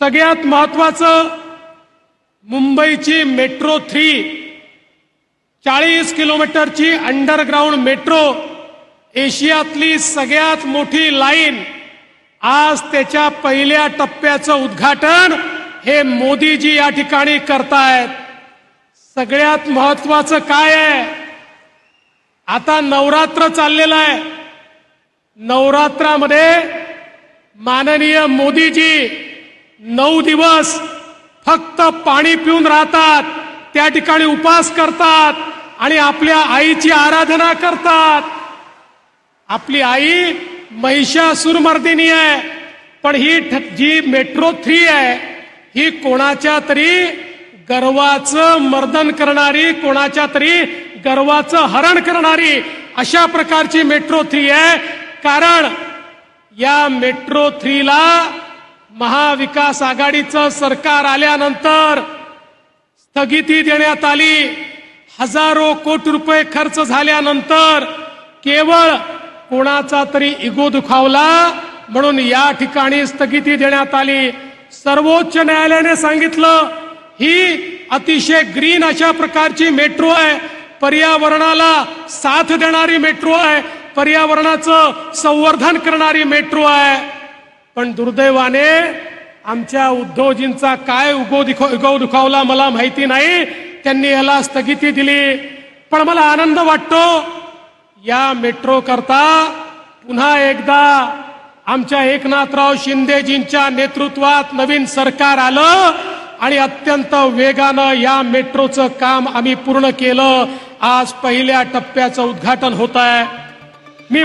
सगळ्यात महत्वाचं मुंबईची मेट्रो थ्री चाळीस किलोमीटरची अंडरग्राऊंड मेट्रो एशियातली सगळ्यात मोठी लाईन आज त्याच्या पहिल्या टप्प्याचं उद्घाटन हे मोदीजी या ठिकाणी करतायत. सगळ्यात महत्वाचं काय आहे? आता नवरात्र चाललेलं आहे. नवरात्रामध्ये माननीय मोदीजी नऊ दिवस फक्त पाणी पिऊन राहतात. त्या ठिकाणी उपास करतात आणि आपल्या आईची आराधना करतात. आपली आई महिषासुरमर्दिनी आहे पण ही ठ- जी मेट्रो थ्री आहे ही कोणाच्या तरी गर्वाचं मर्दन करणारी कोणाच्या तरी गर्वाचं हरण करणारी अशा प्रकारची मेट्रो थ्री आहे. कारण या मेट्रो थ्रीला महाविकास आघाडीचं सरकार आल्यानंतर स्थगिती देण्यात आली. हजारो कोटी रुपये खर्च झाल्यानंतर केवळ कोणाचा तरी इगो दुखावला म्हणून या ठिकाणी स्थगिती देण्यात आली. सर्वोच्च न्यायालयाने सांगितलं ही अतिशय ग्रीन अशा प्रकारची मेट्रो आहे. पर्यावरणाला साथ देणारी मेट्रो आहे. पर्यावरणाचं संवर्धन करणारी मेट्रो आहे. पण दुर्दैवाने आमच्या उद्धवजींचा काय उगो दिखो उगव दुखावला मला माहिती नाही. त्यांनी याला स्थगिती दिली. पण मला आनंद वाटतो या मेट्रो करता पुन्हा एकदा आमच्या एकनाथराव शिंदेजींच्या नेतृत्वात नवीन सरकार आलं आणि अत्यंत वेगानं या मेट्रोचं काम आम्ही पूर्ण केलं. आज पहिल्या टप्प्याचं उद्घाटन होत आहे मी